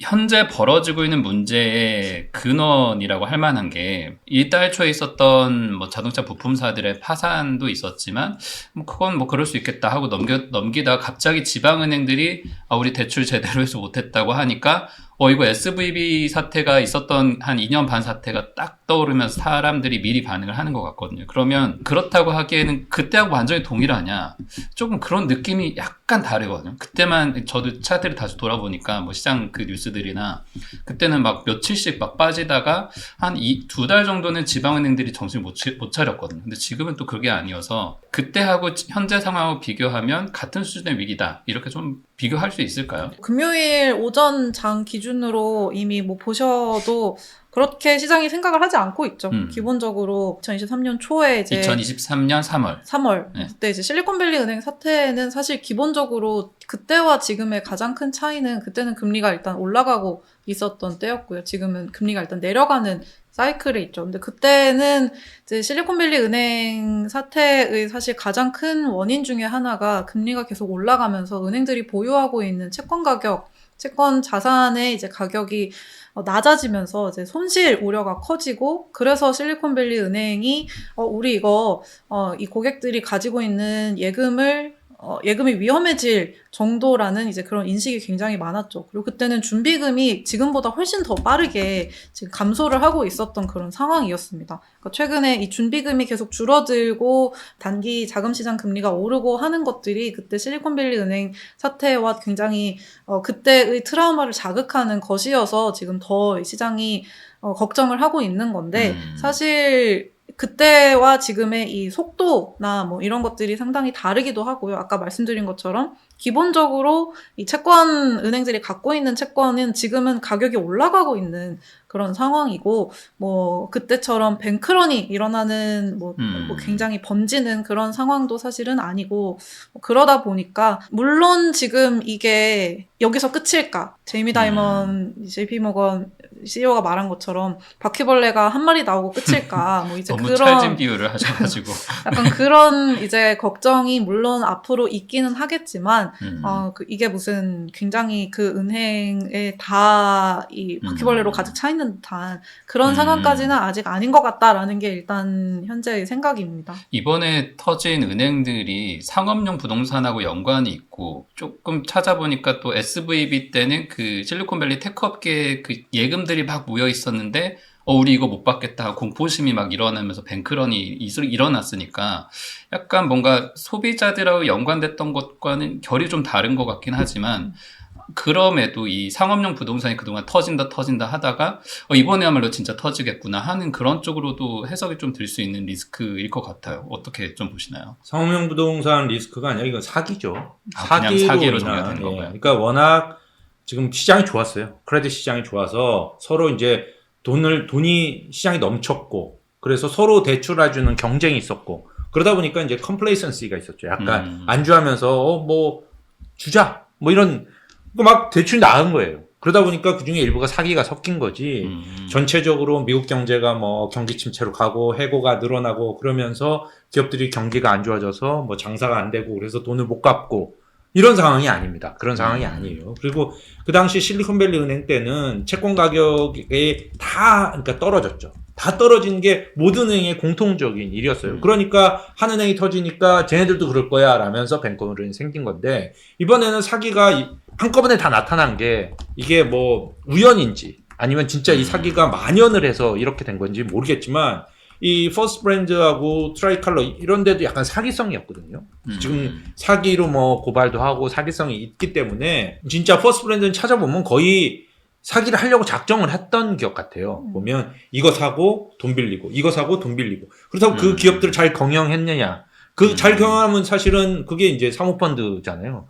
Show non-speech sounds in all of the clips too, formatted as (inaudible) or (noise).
현재 벌어지고 있는 문제의 근원이라고 할 만한 게 이달 초에 있었던 뭐 자동차 부품사들의 파산도 있었지만 뭐 그건 뭐 그럴 수 있겠다 하고 넘겨 넘기다가 갑자기 지방은행들이 아 우리 대출 제대로 해서 못했다고 하니까 어 이거 SVB 사태가 있었던 한 2년 반 사태가 딱 떠오르면서 사람들이 미리 반응을 하는 것 같거든요. 그러면 그렇다고 하기에는 그때하고 완전히 동일하냐? 조금 그런 느낌이 약간 다르거든요. 그때만 저도 차트를 다시 돌아보니까 뭐 시장 그 뉴스들이나 그때는 막 며칠씩 막 빠지다가 한 두 달 정도는 지방은행들이 정신을 못, 치- 못 차렸거든요. 근데 지금은 또 그게 아니어서 그때하고 현재 상황하고 비교하면 같은 수준의 위기다. 이렇게 좀 비교할 수 있을까요? 금요일 오전 장 기준으로 이미 뭐 보셔도 그렇게 시장이 생각을 하지 않고 있죠. 음. 기본적으로 2023년 초에 이제 2023년 3월. 3월 네. 그때 이제 실리콘밸리 은행 사태는 사실 기본적으로 그때와 지금의 가장 큰 차이는 그때는 금리가 일단 올라가고 있었던 때였고요. 지금은 금리가 일단 내려가는 사이클에 있죠. 근데 그때는 이제 실리콘밸리 은행 사태의 사실 가장 큰 원인 중에 하나가 금리가 계속 올라가면서 은행들이 보유하고 있는 채권 가격, 채권 자산의 이제 가격이 어, 낮아지면서 이제 손실 우려가 커지고 그래서 실리콘밸리 은행이 어, 우리 이거 어, 이 고객들이 가지고 있는 예금을 어, 예금이 위험해질 정도라는 이제 그런 인식이 굉장히 많았죠. 그리고 그때는 준비금이 지금보다 훨씬 더 빠르게 지금 감소를 하고 있었던 그런 상황이었습니다. 그러니까 최근에 이 준비금이 계속 줄어들고 단기 자금 시장 금리가 오르고 하는 것들이 그때 실리콘밸리 은행 사태와 굉장히 어, 그때의 트라우마를 자극하는 것이어서 지금 더 시장이 어, 걱정을 하고 있는 건데 음. 사실 그때와 지금의 이 속도나 뭐 이런 것들이 상당히 다르기도 하고요. 아까 말씀드린 것처럼 기본적으로 이 채권 은행들이 갖고 있는 채권은 지금은 가격이 올라가고 있는 그런 상황이고 뭐 그때처럼 뱅크런이 일어나는 뭐, 음. 뭐 굉장히 번지는 그런 상황도 사실은 아니고 뭐 그러다 보니까 물론 지금 이게 여기서 끝일까? 제이미 다이먼, JP 모건 CEO가 말한 것처럼 바퀴벌레가 한 마리 나오고 끝일까? 뭐 이제 너무 그런 찰진 비유를 하셔가지고. (laughs) 약간 그런 이제 걱정이 물론 앞으로 있기는 하겠지만 음. 어, 그 이게 무슨 굉장히 그 은행에 다 이 바퀴벌레로 음. 가득 차 있는 듯한 그런 음. 상황까지는 아직 아닌 것 같다라는 게 일단 현재의 생각입니다. 이번에 터진 은행들이 상업용 부동산하고 연관이 있고 조금 찾아보니까 또 SVB 때는 그 실리콘밸리 테크업계 그 예금들이 막 모여 있었는데 어 우리 이거 못 받겠다 하고 공포심이 막 일어나면서 뱅크런이 이- 일어났으니까 약간 뭔가 소비자들하고 연관됐던 것과는 결이 좀 다른 것 같긴 하지만 그럼에도 이 상업용 부동산이 그동안 터진다 터진다 하다가 어, 이번에야말로 진짜 터지겠구나 하는 그런 쪽으로도 해석이 좀될수 있는 리스크일 것 같아요. 어떻게 좀 보시나요? 상업용 부동산 리스크가 아니라 이건 사기죠. 아, 그냥 사기로 정리가 된 예. 건가요? 그러니까 워낙 지금 시장이 좋았어요. 크레딧 시장이 좋아서 서로 이제 돈을 돈이 시장이 넘쳤고 그래서 서로 대출해주는 경쟁이 있었고 그러다 보니까 이제 컴플레이선시가 있었죠. 약간 음. 안주하면서 어, 뭐 주자 뭐 이런 그막 대출 나간 거예요. 그러다 보니까 그 중에 일부가 사기가 섞인 거지. 음. 전체적으로 미국 경제가 뭐 경기 침체로 가고 해고가 늘어나고 그러면서 기업들이 경기가 안 좋아져서 뭐 장사가 안 되고 그래서 돈을 못 갚고 이런 상황이 아닙니다. 그런 상황이 음. 아니에요. 그리고 그 당시 실리콘밸리 은행 때는 채권 가격이 다 그러니까 떨어졌죠. 다 떨어진 게 모든 은행의 공통적인 일이었어요. 음. 그러니까 한 은행이 터지니까 쟤네들도 그럴 거야 라면서 뱅커은행이 생긴 건데 이번에는 사기가 이- 한꺼번에 다 나타난 게 이게 뭐 우연인지 아니면 진짜 이 음. 사기가 만연을 해서 이렇게 된 건지 모르겠지만 이 퍼스트 브랜드하고 트라이칼러 이런 데도 약간 사기성이었거든요. 음. 지금 사기로 뭐 고발도 하고 사기성이 있기 때문에 진짜 퍼스트 브랜드는 찾아보면 거의 사기를 하려고 작정을 했던 기업 같아요. 음. 보면 이거 사고 돈 빌리고 이거 사고 돈 빌리고 그렇다고 그 음. 기업들을 잘 경영했느냐? 그 음. 잘 경영하면 사실은 그게 이제 사모펀드잖아요.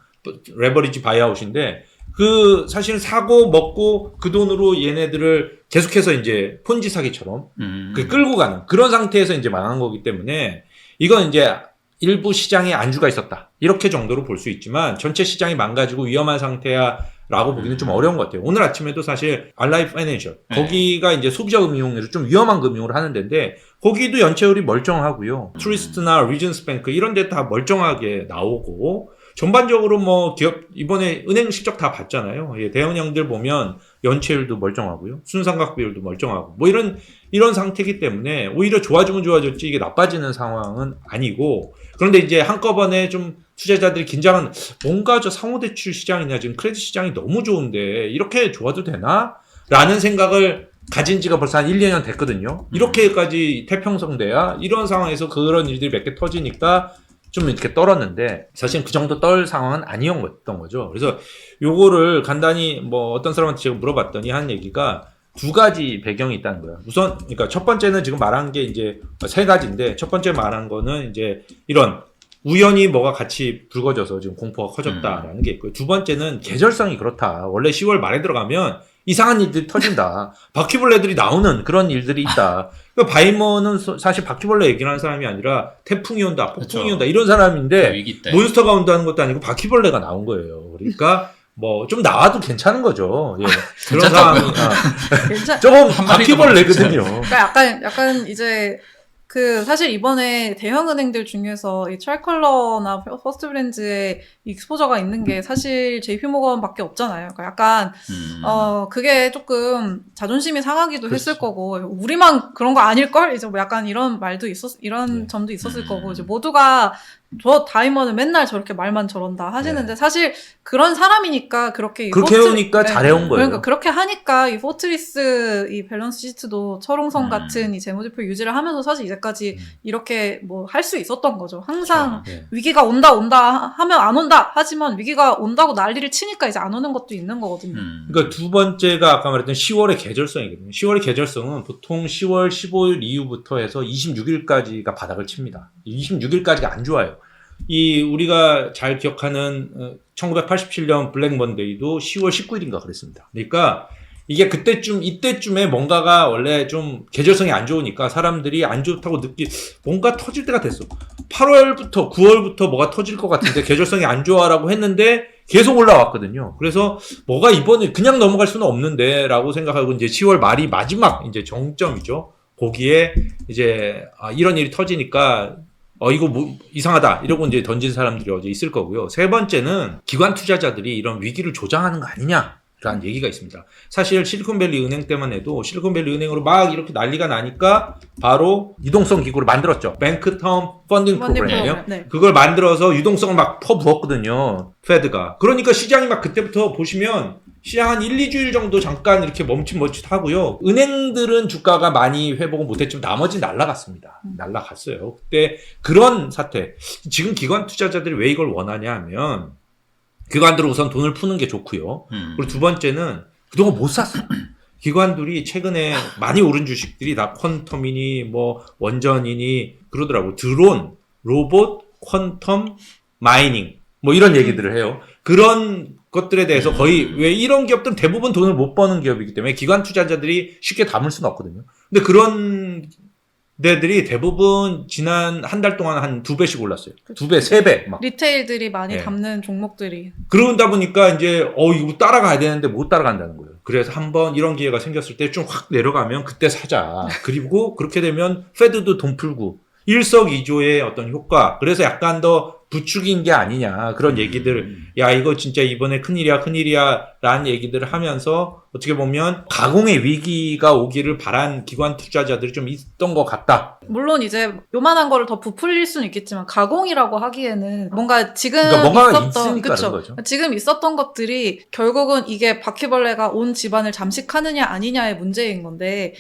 레버리지 바이아웃인데 그 사실은 사고 먹고 그 돈으로 얘네들을 계속해서 이제 폰지 사기처럼 음. 그 끌고 가는 그런 상태에서 이제 망한 거기 때문에 이건 이제 일부 시장에 안주가 있었다 이렇게 정도로 볼 수 있지만 전체 시장이 망가지고 위험한 상태야라고 보기는 좀 어려운 것 같아요. 오늘 아침에도 사실 알라이 파이낸셜 네. 거기가 이제 소비자 금융으로 좀 위험한 금융을 하는 데인데 거기도 연체율이 멀쩡하고요. 음. 트리스트나 리전스 뱅크 이런 데 다 멀쩡하게 나오고 전반적으로 뭐 기업 이번에 은행 실적 다 봤잖아요. 예, 대형형들 보면 연체율도 멀쩡하고요. 순상각 비율도 멀쩡하고 뭐 이런 이런 상태이기 때문에 오히려 좋아지면 좋아졌지 이게 나빠지는 상황은 아니고 그런데 이제 한꺼번에 좀 투자자들이 긴장은 뭔가 저 상호대출 시장이나 지금 크레딧 시장이 너무 좋은데 이렇게 좋아도 되나? 라는 생각을 가진 지가 벌써 한 1, 2년 됐거든요. 이렇게까지 태평성돼야 이런 상황에서 그런 일들이 몇 개 터지니까 좀 이렇게 떨었는데 사실 그 정도 떨 상황은 아니었던 거죠. 그래서 요거를 간단히 뭐 어떤 사람한테 제가 물어봤더니 한 얘기가 두 가지 배경이 있다는 거예요. 우선 그러니까 첫 번째는 지금 말한 게 이제 세 가지인데 첫 번째 말한 거는 이제 이런 우연히 뭐가 같이 불거져서 지금 공포가 커졌다라는 게 있고요. 두 번째는 계절성이 그렇다. 원래 10월 말에 들어가면 이상한 일들이 터진다. 바퀴벌레들이 나오는 그런 일들이 있다. 그러니까 바이머는 소- 사실 바퀴벌레 얘기를 하는 사람이 아니라 태풍이 온다, 폭풍이 그렇죠. 온다 이런 사람인데 때. 몬스터가 온다는 것도 아니고 바퀴벌레가 나온 거예요. 그러니까 뭐 좀 나와도 괜찮은 거죠. 예. 그런 상황이 괜찮다고요? 아, 괜찮. 조금 바퀴벌레거든요. 그러니까 약간 약간 이제 그 사실 이번에 대형 은행들 중에서 이 트라이컬러나 퍼스트 브랜드의 익스포저가 있는 게 사실 JP모건밖에 없잖아요. 그러니까 약간 음. 어 그게 조금 자존심이 상하기도 했을 그렇죠. 거고 우리만 그런 거 아닐 걸 이제 뭐 약간 이런 말도 있었 이런 네. 점도 있었을 음. 거고 이제 모두가 저 다이머는 맨날 저렇게 말만 저런다 하시는데 사실 그런 사람이니까 그렇게 이 네. 그렇게 포트- 해오니까 잘해온 거예요. 그러니까 그렇게 하니까 이 포트리스 이 밸런스 시트도 철옹성 음. 같은 이 재무제표 유지를 하면서 사실 이제까지 음. 이렇게 뭐 할 수 있었던 거죠. 항상 네. 위기가 온다 온다 하면 안 온다 하지만 위기가 온다고 난리를 치니까 이제 안 오는 것도 있는 거거든요. 음. 그러니까 두 번째가 아까 말했던 10월의 계절성이거든요. 10월의 계절성은 보통 10월 15일 이후부터 해서 26일까지가 바닥을 칩니다. 26일까지가 안 좋아요. 이 우리가 잘 기억하는 어, 1987년 블랙 먼데이도 10월 19일인가 그랬습니다. 그러니까 이게 그때쯤 이때쯤에 뭔가가 원래 좀 계절성이 안 좋으니까 사람들이 안 좋다고 느끼 뭔가 터질 때가 됐어. 8월부터 9월부터 뭐가 터질 것 같은데 계절성이 안 좋아라고 했는데 계속 올라왔거든요. 그래서 뭐가 이번에 그냥 넘어갈 수는 없는데라고 생각하고 이제 10월 말이 마지막 이제 정점이죠. 거기에 이제 아, 이런 일이 터지니까 어 이거 뭐 이상하다 이러고 이제 던진 사람들이 어제 있을 거고요. 세 번째는 기관 투자자들이 이런 위기를 조장하는 거 아니냐 라는 얘기가 있습니다. 사실 실리콘밸리 은행 때만 해도 실리콘밸리 은행으로 막 이렇게 난리가 나니까 바로 유동성 기구를 만들었죠. 뱅크 텀 펀딩 펀딩 프로그램이요. 프로그램, 네. 그걸 만들어서 유동성을 막 퍼부었거든요. 페드가. 그러니까 시장이 막 그때부터 보시면 시장 한 1, 2주일 정도 잠깐 이렇게 멈칫멈칫 하고요. 은행들은 주가가 많이 회복은 못했지만 나머지 날라갔습니다. 날라갔어요. 그때 그런 사태. 지금 기관 투자자들이 왜 이걸 원하냐 하면 기관들은 우선 돈을 푸는 게 좋고요. 음. 그리고 두 번째는 그동안 못 샀어. (clears throat) 기관들이 최근에 많이 오른 주식들이 다 퀀텀이니 뭐 원전이니 그러더라고. 드론, 로봇, 퀀텀, 마이닝 뭐 이런 얘기들을 해요. 그런 것들에 대해서 거의 왜 이런 기업들은 대부분 돈을 못 버는 기업이기 때문에 기관 투자자들이 쉽게 담을 수는 없거든요. 근데 그런 데들이 대부분 지난 한 달 동안 한 두 배씩 올랐어요. 두 배, 세 배. 막. 리테일들이 많이 네. 담는 종목들이 그러다 보니까 이제 어 이거 따라가야 되는데 못 따라간다는 거예요. 그래서 한번 이런 기회가 생겼을 때 좀 확 내려가면 그때 사자. (laughs) 그리고 그렇게 되면 페드도 돈 풀고 일석이조의 어떤 효과. 그래서 약간 더 부추긴 게 아니냐 그런 음. 야 이거 진짜 이번에 큰일이야 큰일이야 라는 얘기들을 하면서 어떻게 보면 가공의 위기가 오기를 바란 기관 투자자들이 좀 있던 것 같다. 물론 이제 요만한 거를 더 부풀릴 수는 있겠지만 가공이라고 하기에는 뭔가 지금 그러니까 뭔가가 있었던 그쵸? 지금 있었던 것들이 결국은 이게 바퀴벌레가 온 집안을 잠식하느냐 아니냐의 문제인 건데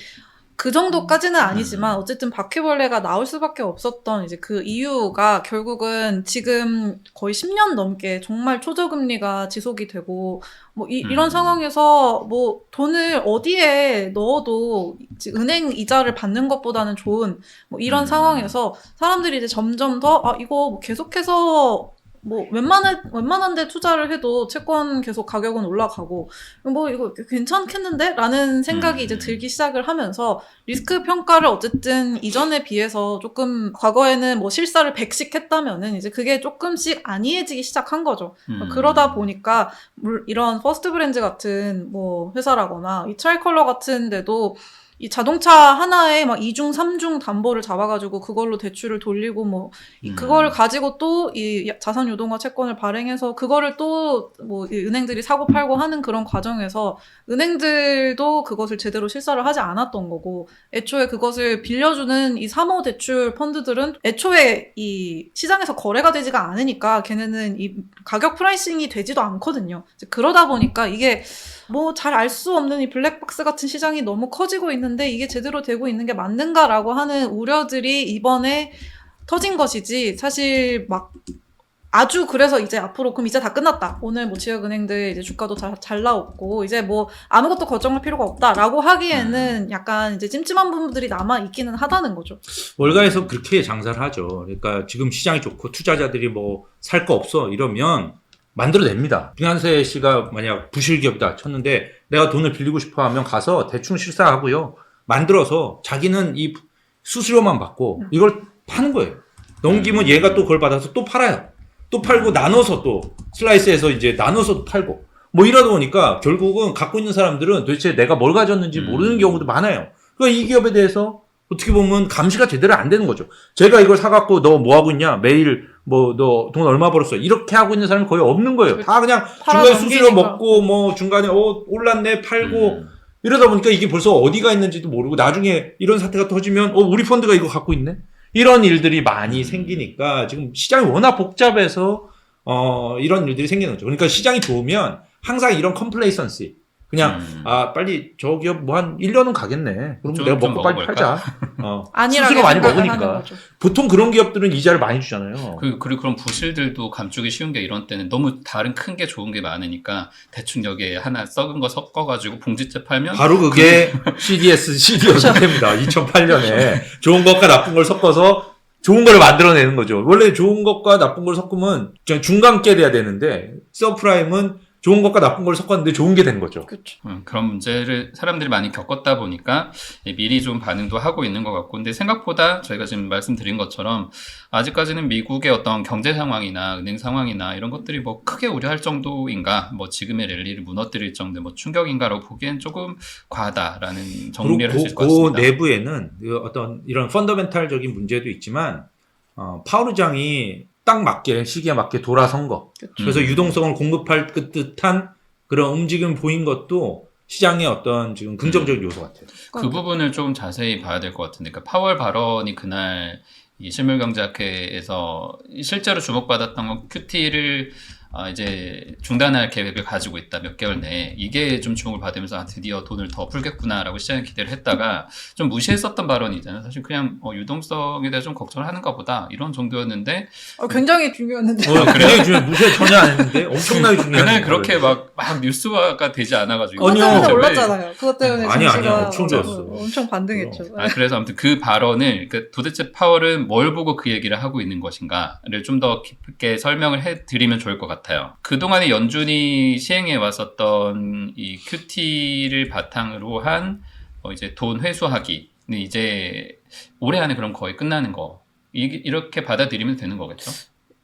그 정도까지는 아니지만 어쨌든 바퀴벌레가 나올 수밖에 없었던 이제 그 이유가 결국은 지금 거의 10년 넘게 정말 초저금리가 지속이 되고 뭐 이, 이런 음. 상황에서 뭐 돈을 어디에 넣어도 은행 이자를 받는 것보다는 좋은 뭐 이런 음. 상황에서 사람들이 이제 점점 더 아 이거 뭐 계속해서 뭐 웬만한 웬만한데 투자를 해도 채권 계속 가격은 올라가고 뭐 이거 괜찮겠는데라는 생각이 음. 이제 들기 시작을 하면서 리스크 평가를 어쨌든 이전에 비해서 조금 과거에는 뭐 실사를 100씩 했다면은 이제 그게 조금씩 안이해지기 시작한 거죠. 음. 그러다 보니까 물- 이런 퍼스트 브랜드 같은 뭐 회사라거나 이 트라이컬러 같은 데도 이 자동차 하나에 막 2중, 3중 담보를 잡아가지고 그걸로 대출을 돌리고 뭐 이- 음. 그거를 가지고 또 이 자산 유동화 채권을 발행해서 그거를 또 뭐 은행들이 사고 팔고 하는 그런 과정에서 은행들도 그것을 제대로 실사를 하지 않았던 거고 애초에 그것을 빌려주는 이 사모 대출 펀드들은 애초에 이 시장에서 거래가 되지가 않으니까 걔네는 이 가격 프라이싱이 되지도 않거든요. 그러다 보니까 이게 뭐 잘 알 수 없는 이 블랙박스 같은 시장이 너무 커지고 있는 데 이게 제대로 되고 있는 게 맞는가라고 하는 우려들이 이번에 터진 것이지 사실 막 아주 그래서 이제 앞으로 그럼 이제 다 끝났다. 오늘 뭐 지역은행들 이제 주가도 잘, 잘 나왔고 이제 뭐 아무것도 걱정할 필요가 없다라고 하기에는 약간 이제 찜찜한 부분들이 남아 있기는 하다는 거죠. 월가에서 그렇게 장사를 하죠. 그러니까 지금 시장이 좋고 투자자들이 뭐 살 거 없어 이러면 만들어냅니다. 빙한세 씨가 만약 부실기업이다 쳤는데 내가 돈을 빌리고 싶어 하면 가서 대충 실사하고요. 만들어서 자기는 이 수수료만 받고 이걸 파는 거예요. 넘기면 얘가 또 그걸 받아서 또 팔아요. 또 팔고 나눠서 또 슬라이스해서 이제 나눠서 팔고 뭐 이러다 보니까 결국은 갖고 있는 사람들은 도대체 내가 뭘 가졌는지 음. 모르는 경우도 많아요. 그러니까 이 기업에 대해서 어떻게 보면 감시가 제대로 안 되는 거죠. 제가 이걸 사갖고 너 뭐 하고 있냐? 매일 뭐 너 돈 얼마 벌었어? 이렇게 하고 있는 사람이 거의 없는 거예요. 다 그냥 중간에 수수료. 먹고 뭐 중간에 어 올랐네 팔고 음. 이러다 보니까 이게 벌써 어디가 있는지도 모르고 나중에 이런 사태가 터지면 어 우리 펀드가 이거 갖고 있네 이런 일들이 많이 생기니까 지금 시장이 워낙 복잡해서 어 이런 일들이 생기는 거죠. 그러니까 시장이 좋으면 항상 이런 컴플레이선시 그냥 음. 아 빨리 저 기업 뭐 한 1년은 가겠네. 그럼 좀- 내가 좀 먹고 빨리 먹어볼까? 팔자. (laughs) 어. 아니라고 수수료 많이 먹으니까. 보통 그런 기업들은 이자를 많이 주잖아요. 그, 그리고 그런 부실들도 감추기 쉬운 게 이런 때는 너무 다른 큰 게 좋은 게 많으니까 대충 여기에 하나 썩은 거 섞어가지고 봉지째 팔면 바로 그게 CDS, CD였을 때입니다. 2008년에 좋은 것과 나쁜 걸 섞어서 좋은 걸 만들어내는 거죠. 원래 좋은 것과 나쁜 걸 섞으면 그냥 중간께 돼야 되는데 서프라임은 좋은 것과 나쁜 걸 섞었는데 좋은 게 된 거죠. 그렇죠. 음, 그런 문제를 사람들이 많이 겪었다 보니까 예, 미리 좀 반응도 하고 있는 것 같고, 근데 생각보다 저희가 지금 말씀드린 것처럼 아직까지는 미국의 어떤 경제 상황이나 은행 상황이나 이런 것들이 뭐 크게 우려할 정도인가, 뭐 지금의 랠리를 무너뜨릴 정도의 뭐 충격인가라고 보기엔 조금 과하다라는 정리를 할 수 있을 것 그, 그 같습니다. 내부에는 그 어떤 이런 펀더멘탈적인 문제도 있지만 어, 파우르 장이 딱 맞게 시기에 맞게 돌아선 거. 그래서 음. 유동성을 공급할 그 듯한 그런 움직임 보인 것도 시장의 어떤 지금 긍정적인 요소 같아요. 그 부분을 좀 자세히 봐야 될 것 같은데, 그러니까 파월 발언이 그날 이 실물경제학회에서 실제로 주목받았던 건 QT를 아, 이제 중단할 계획을 가지고 있다 몇 개월 내에 이게 좀 주목을 받으면서 아, 드디어 돈을 더 풀겠구나라고 시장이 기대를 했다가 좀 무시했었던 발언이잖아요. 사실 그냥 어, 유동성에 대해 좀 걱정을 하는가 보다 이런 정도였는데 어, 굉장히 중요했는데. 어, 굉장히 중요 무시해 전혀 안 했는데 엄청나게 중요한 그날. 그렇게 막, 막 뉴스화가 되지 않아가지고 그것 아니요. 올랐잖아요. 그것 때문에 아니. 증시가 엄청 좋았어. 어, 엄청 반등했죠. 아, 그래서 아무튼 그 발언을, 그 도대체 파월은 뭘 보고 그 얘기를 하고 있는 것인가를 좀 더 깊게 설명을 해드리면 좋을 것 같아요. 그동안에 연준이 시행해 왔었던 이 QT를 바탕으로 한, 어, 이제 돈 회수하기 는 이제 올해 안에 그럼 거의 끝나는 거. 이, 이렇게 받아들이면 되는 거겠죠?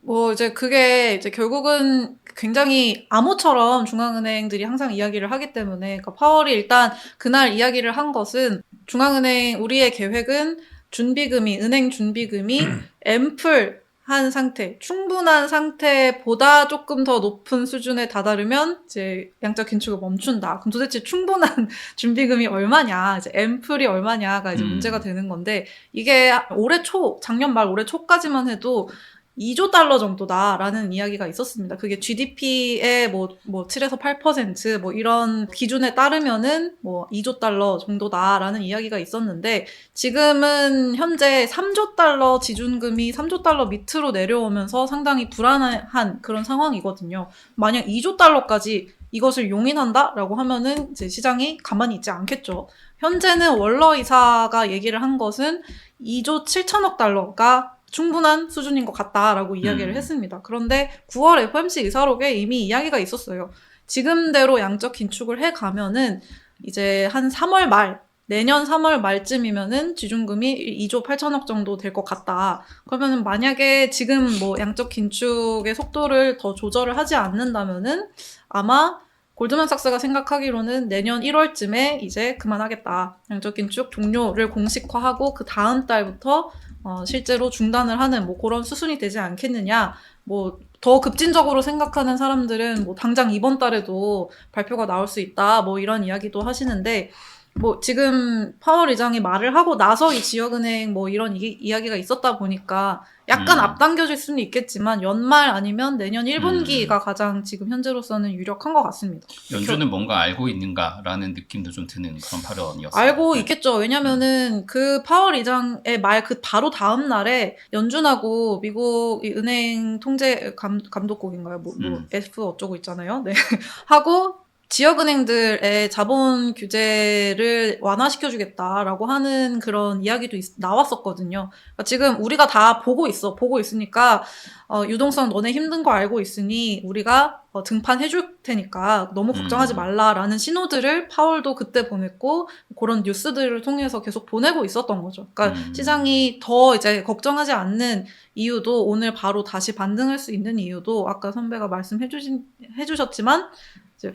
뭐 이제 그게 이제 결국은 굉장히 암호처럼 중앙은행들이 항상 이야기를 하기 때문에 그러니까 파월이 일단 그날 이야기를 한 것은 중앙은행 우리의 계획은 준비금이 은행 준비금이 (clears throat) 앰플 한 상태, 충분한 상태보다 조금 더 높은 수준에 다다르면 이제 양적 긴축을 멈춘다. 그럼 도대체 충분한 (laughs) 준비금이 얼마냐, 이제 앰플이 얼마냐가 이제 음. 문제가 되는 건데 이게 올해 초, 작년 말 올해 초까지만 해도 2조 달러 정도다라는 이야기가 있었습니다. 그게 GDP의 뭐, 뭐 7에서 8%, 뭐 이런 기준에 따르면은 뭐 2조 달러 정도다라는 이야기가 있었는데 지금은 현재 3조 달러 지준금이 3조 달러 밑으로 내려오면서 상당히 불안한 그런 상황이거든요. 만약 2조 달러까지 이것을 용인한다라고 하면은 이제 시장이 가만히 있지 않겠죠. 현재는 월러 이사가 얘기를 한 것은 2조 7천억 달러가 충분한 수준인 것 같다라고 이야기를 음. 했습니다. 그런데 9월 FOMC 의사록에 이미 이야기가 있었어요. 지금대로 양적 긴축을 해 가면은 이제 한 3월 말 내년 3월 말쯤이면은 지준금이 2조 8천억 정도 될 것 같다. 그러면은 만약에 지금 뭐 양적 긴축의 속도를 더 조절을 하지 않는다면은 아마 골드만삭스가 생각하기로는 내년 1월쯤에 이제 그만하겠다. 양적 긴축 종료를 공식화하고 그 다음 달부터 어, 실제로 중단을 하는 뭐 그런 수순이 되지 않겠느냐. 뭐 더 급진적으로 생각하는 사람들은 뭐 당장 이번 달에도 발표가 나올 수 있다. 뭐 이런 이야기도 하시는데 뭐 지금 파월 의장이 말을 하고 나서 이 지역은행 뭐 이런 이, 이야기가 있었다 보니까 약간 음. 앞당겨질 수는 있겠지만 연말 아니면 내년 음. 1분기가 가장 지금 현재로서는 유력한 것 같습니다. 연준은 뭔가 알고 있는가라는 느낌도 좀 드는 그런 발언이었어요. 알고 네. 있겠죠. 왜냐면은 그 파월 의장의 말 그 바로 다음 날에 연준하고 미국 이 은행 통제 감, 감독국인가요? 뭐, 뭐 음. F 어쩌고 있잖아요. 네. (laughs) 하고 지역은행들의 자본 규제를 완화시켜주겠다라고 하는 그런 이야기도 있- 나왔었거든요. 그러니까 지금 우리가 다 보고 있어. 보고 있으니까 어, 유동성 너네 힘든 거 알고 있으니 우리가 어, 등판해줄 테니까 너무 걱정하지 음. 말라라는 신호들을 파월도 그때 보냈고 그런 뉴스들을 통해서 계속 보내고 있었던 거죠. 그러니까 음. 시장이 더 이제 걱정하지 않는 이유도 오늘 바로 다시 반등할 수 있는 이유도 아까 선배가 말씀해 주신 해주셨지만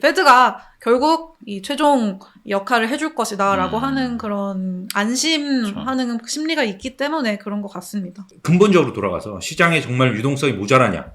페드가 결국 이 최종 역할을 해줄 것이다라고 음. 하는 그런 안심하는 심리가 있기 때문에 그런 것 같습니다. 근본적으로 돌아가서 시장에 정말 유동성이 모자라냐,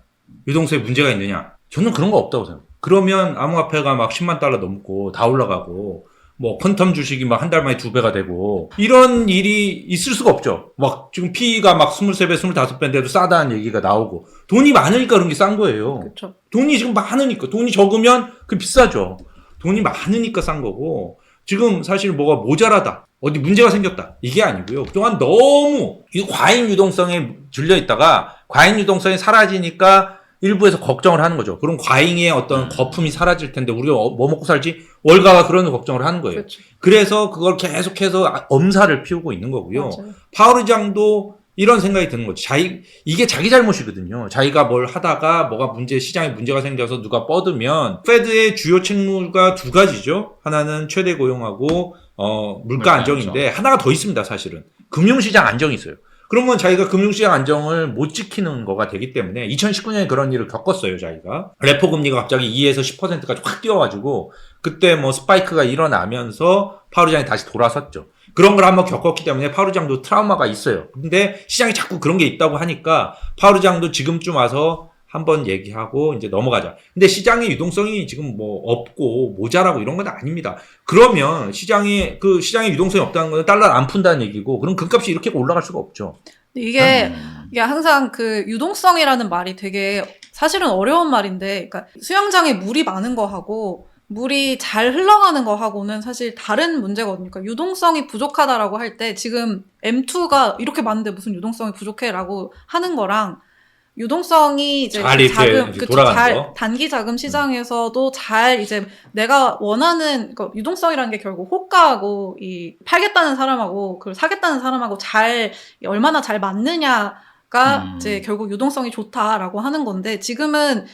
유동성에 문제가 있느냐, 저는 그런 거 없다고 생각해요. 그러면 암호화폐가 막 10만 달러 넘고 다 올라가고 뭐 퀀텀 주식이 막 한 달 만에 두 배가 되고 이런 일이 있을 수가 없죠. 막 지금 PE가 막 23배, 25배인데도 싸다는 얘기가 나오고 돈이 많으니까 그런 게 싼 거예요. 그렇죠. 돈이 지금 많으니까 돈이 적으면 그 비싸죠. 돈이 많으니까 싼 거고 지금 사실 뭐가 모자라다 어디 문제가 생겼다 이게 아니고요. 그동안 너무 이 과잉 유동성에 질려 있다가 과잉 유동성이 사라지니까 일부에서 걱정을 하는 거죠. 그럼 과잉의 어떤 음. 거품이 사라질 텐데 우리가 어- 뭐 먹고 살지 월가가 그런 걱정을 하는 거예요. 그렇죠. 그래서 그걸 계속해서 아- 엄살을 피우고 있는 거고요. 맞아요. 의장도 이런 생각이 드는 거죠. 자기 이게 자기 잘못이거든요. 자기가 뭘 하다가 뭐가 문제 시장에 문제가 생겨서 누가 뻗으면 페드의 주요 책무가 두 가지죠. 하나는 최대 고용하고 어 물가 안정인데 하나가 더 있습니다. 사실은 금융시장 안정이 있어요. 그러면 자기가 금융시장 안정을 못 지키는 거가 되기 때문에 2019년에 그런 일을 겪었어요, 자기가. 레포 금리가 갑자기 2에서 10%까지 확 뛰어가지고 그때 뭐 스파이크가 일어나면서 파월 의장이 다시 돌아섰죠. 그런 걸 한번 겪었기 때문에 파우르장도 트라우마가 있어요. 근데 시장이 자꾸 그런 게 있다고 하니까 파우르장도 지금쯤 와서 한번 얘기하고 이제 넘어가자. 근데 시장의 유동성이 지금 뭐 없고 모자라고 이런 건 아닙니다. 그러면 시장이 그 시장의 유동성이 없다는 건 달러 안 푼다는 얘기고 그럼 금값이 이렇게 올라갈 수가 없죠. 이게 음. 이게 항상 그 유동성이라는 말이 되게 사실은 어려운 말인데, 그러니까 수영장에 물이 많은 거하고 물이 잘 흘러가는 거하고는 사실 다른 문제거든요. 그러니까 유동성이 부족하다라고 할 때 지금 M2가 이렇게 많은데 무슨 유동성이 부족해라고 하는 거랑 유동성이 이제 잘 이렇게 자금, 이제 그쵸, 돌아가는 잘 거. 단기 자금 시장에서도 잘 이제 내가 원하는 그러니까 유동성이라는 게 결국 호가하고 이 팔겠다는 사람하고 그걸 사겠다는 사람하고 잘 얼마나 잘 맞느냐가 음. 이제 결국 유동성이 좋다라고 하는 건데 지금은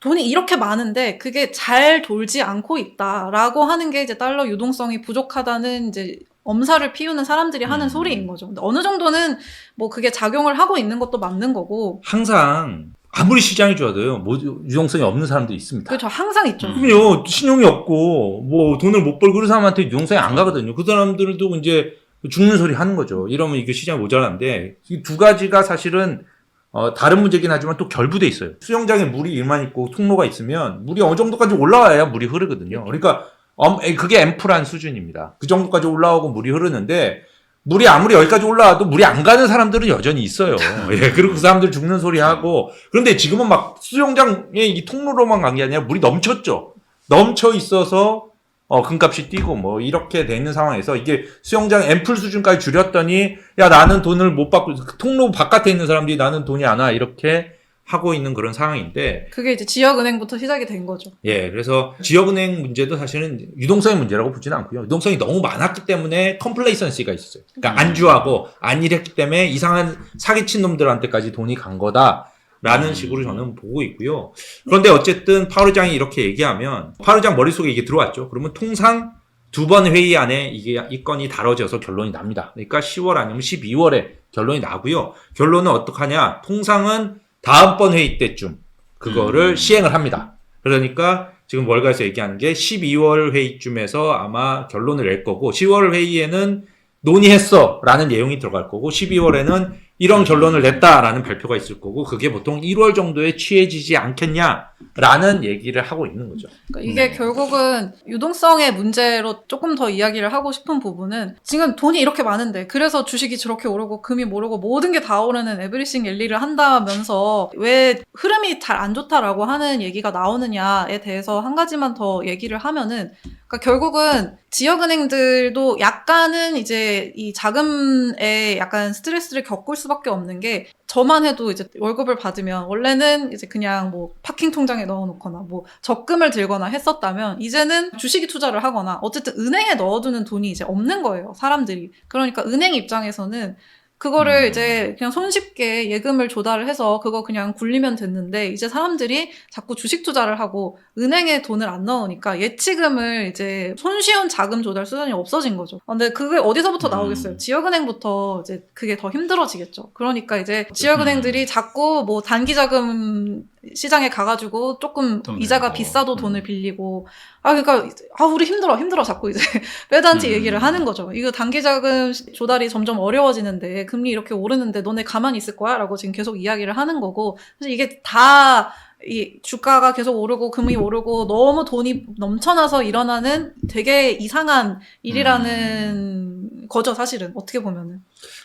돈이 이렇게 많은데 그게 잘 돌지 않고 있다라고 하는 게 이제 달러 유동성이 부족하다는 이제 엄살을 피우는 사람들이 하는 음. 소리인 거죠. 근데 어느 정도는 뭐 그게 작용을 하고 있는 것도 맞는 거고 항상 아무리 시장이 좋아도요, 뭐 유동성이 없는 사람도 있습니다. 저 항상 있죠. 음. 그럼요. 신용이 없고 뭐 돈을 못 벌고 그런 사람한테 유동성이 안 가거든요. 그 사람들도 이제 죽는 소리 하는 거죠. 이러면 이게 시장이 모자란데 이 두 가지가 사실은 어, 다른 문제긴 하지만 또 결부돼 있어요. 수영장에 물이 일만 있고 통로가 있으면 물이 어느 정도까지 올라와야 물이 흐르거든요. 그러니까 엄- 그게 앰플한 수준입니다. 그 정도까지 올라오고 물이 흐르는데 물이 아무리 여기까지 올라와도 물이 안 가는 사람들은 여전히 있어요. (laughs) 예, 그리고 그 사람들 죽는 소리 하고 그런데 지금은 막 수영장에 이 통로로만 간 게 아니라 물이 넘쳤죠. 넘쳐 있어서 어, 금값이 뛰고 뭐 이렇게 돼 있는 상황에서 이게 수영장 앰플 수준까지 줄였더니 야 나는 돈을 못 받고 그 통로 바깥에 있는 사람들이 나는 돈이 안 와 이렇게 하고 있는 그런 상황인데 그게 이제 지역은행부터 시작이 된 거죠. 예 그래서 지역은행 문제도 사실은 유동성의 문제라고 보지는 않고요 유동성이 너무 많았기 때문에 컴플레이선시가 있었어요 그러니까 음. 안주하고 안일했기 때문에 이상한 사기친 놈들한테까지 돈이 간 거다 라는 음. 식으로 저는 보고 있고요. 그런데 어쨌든 파르장이 이렇게 얘기하면 파르장 머릿속에 이게 들어왔죠. 그러면 통상 두 번 회의 안에 이게 이 건이 다뤄져서 결론이 납니다. 그러니까 10월 아니면 12월에 결론이 나고요. 결론은 어떡하냐? 통상은 다음번 회의 때쯤 그거를 음. 시행을 합니다. 그러니까 지금 월가에서 얘기하는 게 12월 회의쯤에서 아마 결론을 낼 거고 10월 회의에는 논의했어라는 내용이 들어갈 거고 12월에는 이런 결론을 냈다라는 발표가 있을 거고 그게 보통 1월 정도에 취해지지 않겠냐라는 얘기를 하고 있는 거죠. 그러니까 이게 음. 결국은 유동성의 문제로 조금 더 이야기를 하고 싶은 부분은 지금 돈이 이렇게 많은데 그래서 주식이 저렇게 오르고 금이 오르고 모든 게 다 오르는 에브리싱 랠리를 한다면서 왜 흐름이 잘 안 좋다라고 하는 얘기가 나오느냐에 대해서 한 가지만 더 얘기를 하면은 그러니까 결국은 지역은행들도 약간은 이제 이 자금에 약간 스트레스를 겪을 수밖에 없는 게 저만 해도 이제 월급을 받으면 원래는 이제 그냥 뭐 파킹 통장에 넣어놓거나 뭐 적금을 들거나 했었다면 이제는 주식이 투자를 하거나 어쨌든 은행에 넣어두는 돈이 이제 없는 거예요 사람들이. 그러니까 은행 입장에서는 그거를 음. 이제 그냥 손쉽게 예금을 조달을 해서 그거 그냥 굴리면 됐는데 이제 사람들이 자꾸 주식 투자를 하고 은행에 돈을 안 넣으니까 예치금을 이제 손쉬운 자금 조달 수단이 없어진 거죠. 근데 그게 어디서부터 음. 나오겠어요? 지역은행부터 이제 그게 더 힘들어지겠죠. 그러니까 이제 지역은행들이 자꾸 뭐 단기 자금 시장에 가가지고 조금 돈 이자가 내고. 비싸도 음. 돈을 빌리고 아 그러니까 아 우리 힘들어 힘들어 자꾸 이제 (laughs) 빼단지 음. 얘기를 하는 거죠. 이거 단기 자금 조달이 점점 어려워지는데 금리 이렇게 오르는데 너네 가만히 있을 거야라고 지금 계속 이야기를 하는 거고 사실 이게 다 이 주가가 계속 오르고 금이 오르고 너무 돈이 넘쳐나서 일어나는 되게 이상한 일이라는 거죠 사실은 어떻게 보면은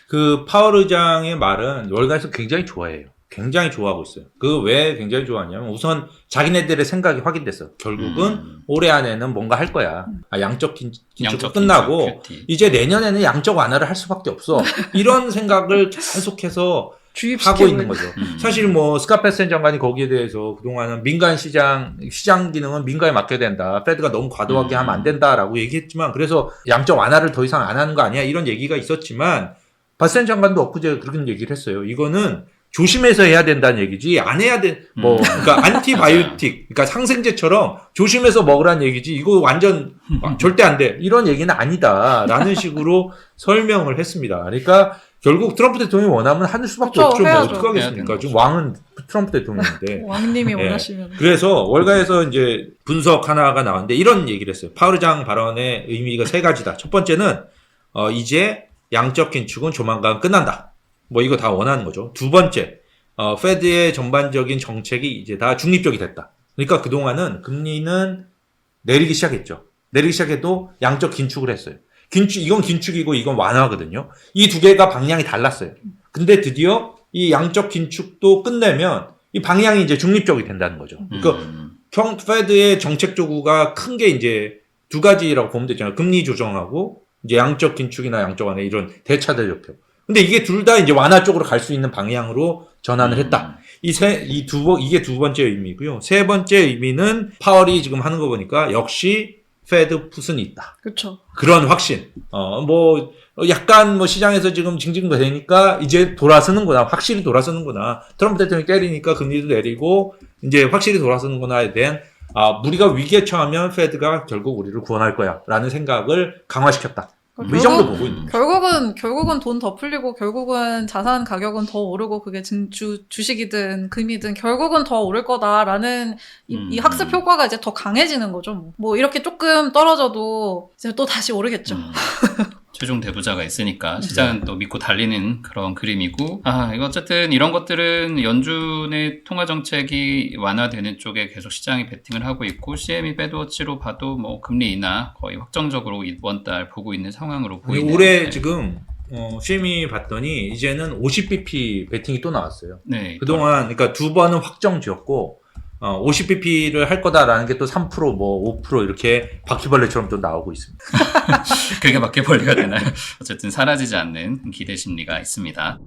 그 파월 의장의 말은 월가에서 굉장히 좋아해요. 굉장히 좋아하고 있어요. 그 왜 굉장히 좋아하냐면 우선 자기네들의 생각이 확인됐어. 결국은 음. 올해 안에는 뭔가 할 거야. 아, 양적 긴, 긴축이 양적 끝나고 긴축, 큐티. 이제 내년에는 양적 완화를 할 수밖에 없어. 이런 (laughs) 생각을 계속해서 하고 있는 거죠. 음. 사실 뭐 스카페센 장관이 거기에 대해서 그동안은 민간 시장 시장 기능은 민간에 맡겨야 된다. 페드가 너무 과도하게 음. 하면 안 된다라고 얘기했지만 그래서 양적 완화를 더 이상 안 하는 거 아니야 이런 얘기가 있었지만 바센 장관도 엊그제 그런 얘기를 했어요. 이거는 조심해서 해야 된다는 얘기지 안 해야 돼. 뭐 음. 그러니까 안티바이오틱 그러니까 상생제처럼 조심해서 먹으라는 얘기지 이거 완전 아, 절대 안 돼. 이런 얘기는 아니다라는 (laughs) 식으로 설명을 했습니다. 그러니까 결국 트럼프 대통령이 원하면 할 수밖에 그쵸, 없죠. 뭐 해야죠. 어떻게 하겠습니까? 지금 왕은 트럼프 대통령인데. (laughs) 왕님이 예. 원하시면 그래서 월가에서 이제 분석 하나가 나왔는데 이런 얘기를 했어요. 파우르장 발언의 의미가 세 가지다. 첫 번째는 어, 이제 양적 긴축은 조만간 끝난다. 뭐 이거 다 원하는 거죠. 두 번째, 어, 페드의 전반적인 정책이 이제 다 중립적이 됐다. 그러니까 그동안은 금리는 내리기 시작했죠. 내리기 시작해도 양적 긴축을 했어요. 긴축, 이건 긴축이고 이건 완화거든요. 이 두 개가 방향이 달랐어요. 근데 드디어 이 양적 긴축도 끝내면 이 방향이 이제 중립적이 된다는 거죠. 그러니까 음. 평 페드의 정책 조구가 큰 게 이제 두 가지라고 보면 되잖아요. 금리 조정하고 이제 양적 긴축이나 양적 완화 이런 대차들 옆에. 근데 이게 둘 다 이제 완화 쪽으로 갈 수 있는 방향으로 전환을 했다. 이 세, 이 두, 번, 이게 두 번째 의미고요. 세 번째 의미는 파월이 지금 하는 거 보니까 역시 페드 풋은 있다. 그렇죠. 그런 확신. 어, 뭐, 약간 뭐 시장에서 지금 징징거리니까 이제 돌아서는구나. 확실히 돌아서는구나. 트럼프 대통령이 때리니까 금리도 내리고 이제 확실히 돌아서는구나에 대한 아, 우리가 위기에 처하면 페드가 결국 우리를 구원할 거야. 라는 생각을 강화시켰다. 뭐이 정도 보고 있는 거죠. 결국은 결국은 돈 더 풀리고 결국은 자산 가격은 더 오르고 그게 증- 주 주식이든 금이든 결국은 더 오를 거다라는 이, 이 음. 학습 효과가 이제 더 강해지는 거죠. 뭐. 뭐 이렇게 조금 떨어져도 이제 또 다시 오르겠죠. 음. (laughs) 최종 대부자가 있으니까 시장은 또 믿고 달리는 그런 그림이고 아 이거 어쨌든 이런 것들은 연준의 통화 정책이 완화되는 쪽에 계속 시장이 베팅을 하고 있고 CME 배드워치로 봐도 뭐 금리 인하 거의 확정적으로 이번 달 보고 있는 상황으로 보이네요. 올해 네. 지금 어, CME 봤더니 이제는 50bp 베팅이 또 나왔어요. 네, 그동안 그러니까 두 번은 확정 지었고 어, 50bp를 할 거다라는 게 또 3%뭐 5% 이렇게 바퀴벌레처럼 또 나오고 있습니다. (laughs) 그게 벌리가 되나요? 어쨌든 사라지지 않는 기대 심리가 있습니다.